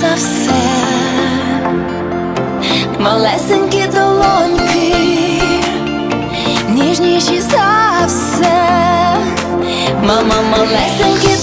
за все, малесенькі долоньки, ніжніші за все, мама, малесенькі